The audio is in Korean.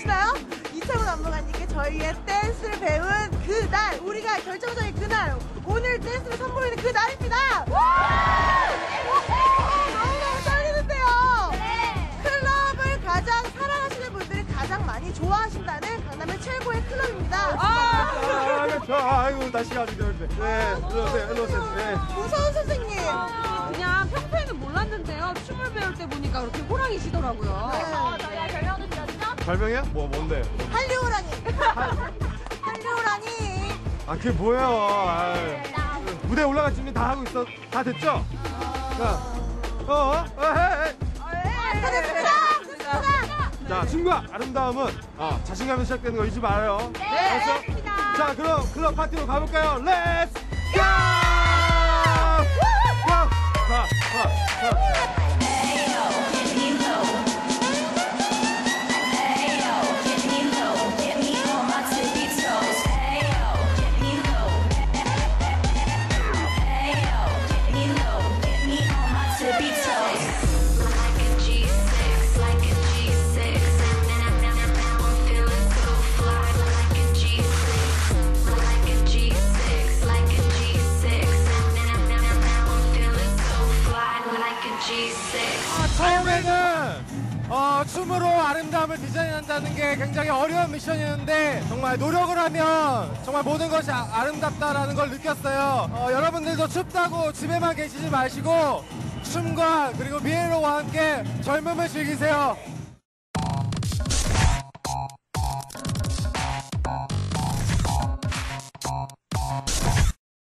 기억나시나요? 이창훈 안무가님께 저희의 댄스를 배운 그날 우리가 결정적인 그날 오늘 댄스를 선보이는 그 날입니다! 너무너무 떨리는데요? 네. 클럽을 가장 사랑하시는 분들이 가장 많이 좋아하신다는 강남의 최고의 클럽입니다. 아, 아 그렇죠. 아, 아이고 다시 가지고 네, 일로 오세요, 일로 오세요. 네. 무서운 선생님. 아, 그냥 평소에는 몰랐는데요. 춤을 배울 때 보니까 그렇게 호랑이시더라고요. 네. 별명이야? 뭐, 뭔데? 한류호랑이. 한류호랑이. 아, 그게 뭐예요? 아이. 무대 올라갈 준비 다 하고 있어. 다 됐죠? 자, 어, 어, 에, 에, 에. 다 됐습니다. 자, 춤과 아름다움은 어, 자신감이 시작되는 거 잊지 말아요. 네, 알았어? 자, 그럼 클럽 파티로 가볼까요? 렛츠 아, 처음에는 어, 춤으로 아름다움을 디자인한다는 게 굉장히 어려운 미션이었는데 정말 노력을 하면 정말 모든 것이 아, 름답다라는걸 느꼈어요. 어, 여러분들도 춥다고 집에만 계시지 마시고 춤과 그리고 미에로와 함께 젊음을 즐기세요.